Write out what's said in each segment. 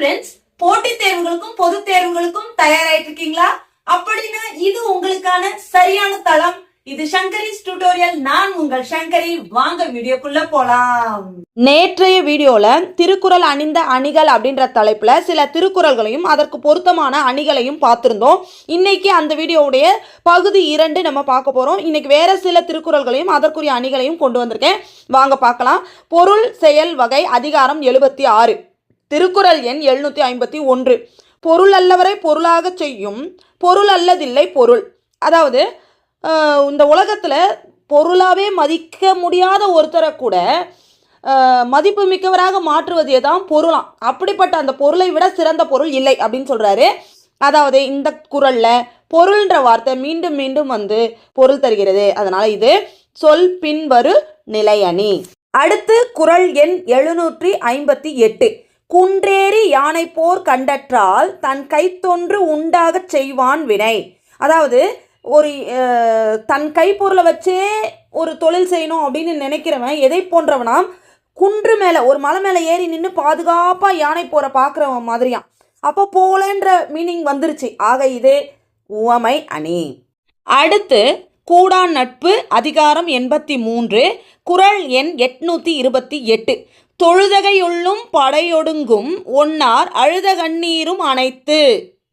Friends போட்டித் தேர்வுகளுக்கும் பொது தேர்வுகளுக்கும் தயாராயிட்டு இருக்கீங்களா அப்படின்னா இது உங்களுக்கான சரியான தளம். இது சங்கரிஸ் டியூட்டோரியல் நான் உங்கள் சங்கரி. வாங்க வீடியோக்குள்ள போலாம். நேற்றைய வீடியோல திருக்குறள் அணிந்த அணிகள் அப்படின்ற தலைப்புல சில திருக்குறள்களையும் அதற்கு பொருத்தமான அணிகளையும் பார்த்திருந்தோம். இன்னைக்கு அந்த வீடியோவுடைய பகுதி இரண்டு நம்ம பார்க்க போறோம். இன்னைக்கு வேற சில திருக்குறள்களையும் அதற்குரிய அணிகளையும் கொண்டு வந்திருக்கேன். வாங்க பார்க்கலாம். பொருள் செயல் வகை அதிகாரம் எழுபத்தி ஆறு. திருக்குறள் எண் எழுநூற்றி ஐம்பத்தி ஒன்று. பொருள் அல்லவரை பொருளாக செய்யும் பொருள் அல்லதில்லை பொருள். அதாவது இந்த உலகத்தில் பொருளாகவே மதிக்க முடியாத ஒருத்தரை கூட மதிப்பு மிக்கவராக மாற்றுவதே தான் பொருளாம். அப்படிப்பட்ட அந்த பொருளை விட சிறந்த பொருள் இல்லை அப்படின்னு சொல்கிறாரு அதாவது இந்த குறளில் பொருள்ன்ற வார்த்தை மீண்டும் மீண்டும் வந்து பொருள் தருகிறது. அதனால் இது சொல் பின்வரு நிலையணி. அடுத்து குறள் எண் எழுநூற்றி ஐம்பத்தி எட்டு. குன்றேறி யானை போர் கண்டற்றால் தன் கைத்தொன்று உண்டாகச் செய்வான் வினை. அதாவது ஒரு தன் கைப்பொருளை வச்சே ஒரு தொழில் செய்யணும் அப்படின்னு நினைக்கிறவன் எதை போன்றவனாம் குன்று மேலே ஒரு மலை மேலே ஏறி நின்று பாதுகாப்பாக யானை போகிற பார்க்குறவன் மாதிரியாம். அப்போ போலன்ற மீனிங் வந்துருச்சு. ஆக இது உவமை அணி. அடுத்து கூடான் நட்பு அதிகாரம் எண்பத்தி மூன்று குறள் எண் எட்நூற்றி இருபத்தி எட்டு. தொழுதகையுள்ளும் படையொடுங்கும் ஒன்னார் அழுத கண்ணீரும் அனைத்து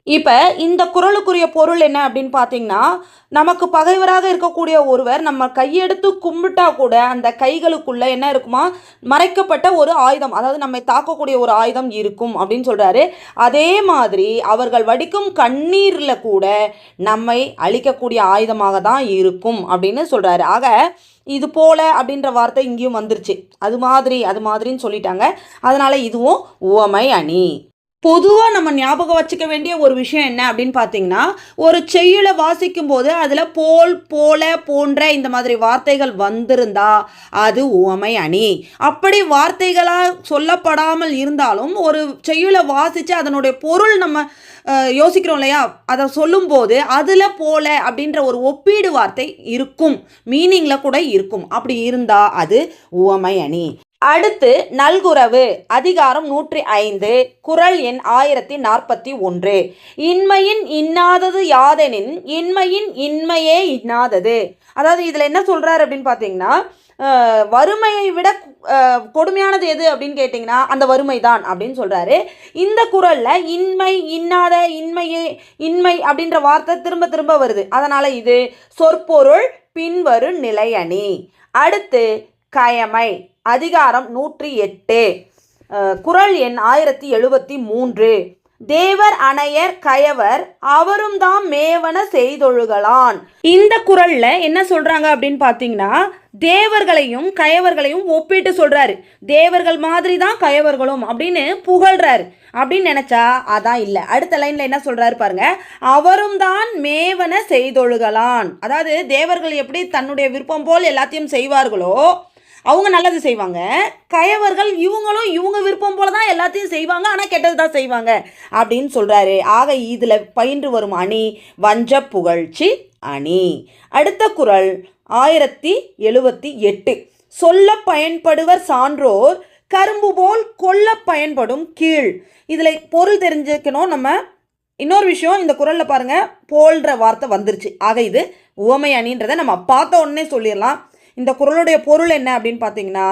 இப்போ இந்த குரலுக்குரிய பொருள் என்ன அப்படின்னு பார்த்தீங்கன்னா நமக்கு பகைவராக இருக்கக்கூடிய ஒருவர் நம்ம கையெடுத்து கும்பிட்டா கூட அந்த கைகளுக்குள்ளே என்ன இருக்குமா? மறைக்கப்பட்ட ஒரு ஆயுதம் அதாவது நம்மை தாக்கக்கூடிய ஒரு ஆயுதம் இருக்கும் அப்படின்னு சொல்கிறாரு அதே மாதிரி அவர்கள் வடிக்கும் கண்ணீரில் கூட நம்மை அழிக்கக்கூடிய ஆயுதமாக தான் இருக்கும் அப்படின்னு சொல்கிறாரு ஆக இது போல அப்படின்ற வார்த்தை இங்கேயும் வந்துருச்சு. அது மாதிரி அது மாதிரின்னு சொல்லிட்டாங்க. அதனால் இதுவும் உவமை அணி. பொதுவாக நம்ம ஞாபகம் வச்சுக்க வேண்டிய ஒரு விஷயம் என்ன அப்படின்னு பார்த்தீங்கன்னா ஒரு செய்யுளை வாசிக்கும் போது அதில் போல் போல போன்ற இந்த மாதிரி வார்த்தைகள் வந்திருந்தா அது உவமை அணி. அப்படி வார்த்தைகளாக சொல்லப்படாமல் இருந்தாலும் ஒரு செய்யுளை வாசித்து அதனுடைய பொருள் நம்ம யோசிக்கிறோம் இல்லையா? அதை சொல்லும்போது அதில் போல அப்படின்ற ஒரு ஒப்பீடு வார்த்தை இருக்கும். மீனிங்கில் கூட இருக்கும். அப்படி இருந்தால் அது உவமை அணி. அடுத்து நல்குறவு. அதிகாரம் நூற்றி ஐந்து. குறள் எண் ஆயிரத்தி நாற்பத்தி ஒன்று. இன்மையின் இன்னாதது யாதெனின் இன்மையின் இன்மையே இன்னாதது. அதாவது இதில் என்ன சொல்கிறாரு அப்படின்னு பார்த்தீங்கன்னா வறுமையை விட கொடுமையானது எது அப்படின்னு கேட்டிங்கன்னா அந்த வறுமை தான் அப்படின்னு சொல்கிறாரு இந்த குறளில் இன்மை இன்னாத இன்மையே இன்மை அப்படின்ற வார்த்தை திரும்ப திரும்ப வருது. அதனால் இது சொற்பொருள் பின்வரும் நிலையணி. அடுத்து கயமை. அதிகாரம் நூற்றி எட்டு குரல் குறள் எண் ஆயிரத்தி எழுபத்தி மூன்று. தேவர் அணையர் கயவர் அவரும் தாம் மேவன செய்தொழுகலான். இந்த குரல்ல என்ன சொல்றாங்க அப்படின்னு பார்த்தீங்கன்னா தேவர்களையும் கயவர்களையும் ஒப்பிட்டு சொல்றாரு. தேவர்கள் மாதிரி தான் கயவர்களும் அப்படின்னு புகழ்றாரு. அப்படின்னு நினைச்சா அதான் இல்லை. அடுத்த லைன்ல என்ன சொல்றாரு பாருங்க. அவரும் தான் மேவன செய்தொழுகலான். அதாவது தேவர்கள் எப்படி தன்னுடைய விருப்பம் போல் எல்லாத்தையும் செய்வார்களோ அவங்க நல்லது செய்வாங்க. கயவர்கள் இவங்களும் இவங்க விருப்பம் போல தான் எல்லாத்தையும் செய்வாங்க. ஆனால் கெட்டது தான் செய்வாங்க அப்படின்னு சொல்கிறாரு ஆக இதில் பயின்று வரும் அணி வஞ்ச புகழ்ச்சி அணி. அடுத்த குறள் ஆயிரத்தி எழுபத்தி எட்டு. சொல்ல பயன்படுவர் சான்றோர் கரும்பு போல் கொல்ல பயன்படும் கீழ். இதில் பொருள் தெரிஞ்சுக்கணும் நம்ம. இன்னொரு விஷயம் இந்த குறளில் பாருங்கள் போல்ற வார்த்தை வந்துருச்சு. ஆக இது உவமை அணின்றதை நம்ம பார்த்த உடனே சொல்லிடலாம். இந்த குறளுடைய பொருள் என்ன அப்படின்னு பார்த்தீங்கன்னா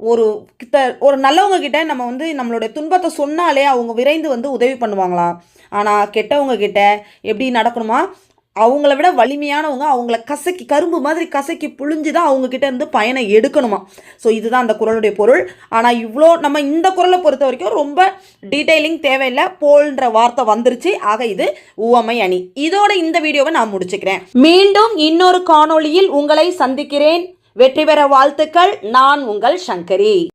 ஒரு கிட்ட ஒரு நல்லவங்க கிட்ட நம்ம வந்து நம்மளுடைய துன்பத்தை சொன்னாலே அவங்க விரைந்து வந்து உதவி பண்ணுவாங்களாம் ஆனால் கெட்டவங்க கிட்ட எப்படி நடக்கணுமா? அவங்கள விட வலிமையானவங்க அவங்கள கசக்கி கரும்பு மாதிரி கசக்கி புழிஞ்சு தான் அவங்கக்கிட்ட இருந்து பயனை எடுக்கணுமா? ஸோ இதுதான் அந்த குறளுடைய பொருள். ஆனால் இவ்வளோ நம்ம இந்த குரலை பொறுத்த வரைக்கும் ரொம்ப டீட்டெயிலிங் தேவையில்லை. போல்ன்ற வார்த்தை வந்துருச்சு. ஆக இது உவமை அணி. இதோட இந்த வீடியோவை நான் முடிச்சுக்கிறேன். மீண்டும் இன்னொரு காணொளியில் உங்களை சந்திக்கிறேன். வெற்றி பெற வாழ்த்துக்கள். நான் உங்கள் சங்கரி.